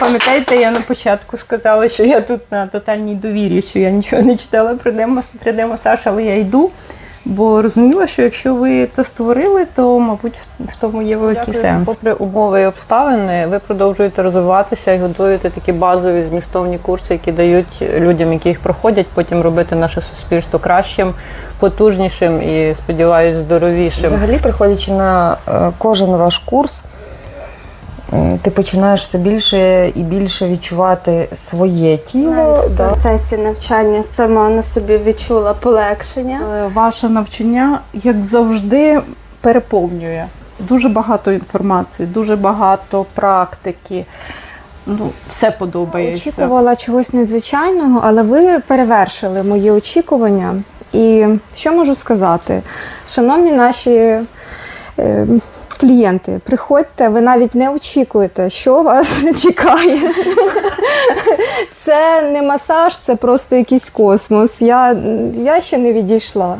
Пам'ятаєте, я на початку сказала, що я тут на тотальній довірі, що я нічого не читала про 3D-масаж, але я йду. Бо розуміла, що якщо ви то створили, то, мабуть, в- тому є великий сенс. Попри умови і обставини, ви продовжуєте розвиватися і готуєте такі базові змістовні курси, які дають людям, які їх проходять, потім робити наше суспільство кращим, потужнішим і, сподіваюсь, здоровішим. Взагалі, приходячи на е, кожен ваш курс, ти починаєш все більше і більше відчувати своє тіло. В процесі навчання сама на собі відчула полегшення. Е, Ваше навчання, як завжди, переповнює. Дуже багато інформації, дуже багато практики. Ну, все подобається. Очікувала чогось незвичайного, але ви перевершили мої очікування. І що можу сказати? Шановні наші е, клієнти, приходьте, ви навіть не очікуєте, що вас чекає. Це не масаж, це просто якийсь космос. Я, я ще не відійшла.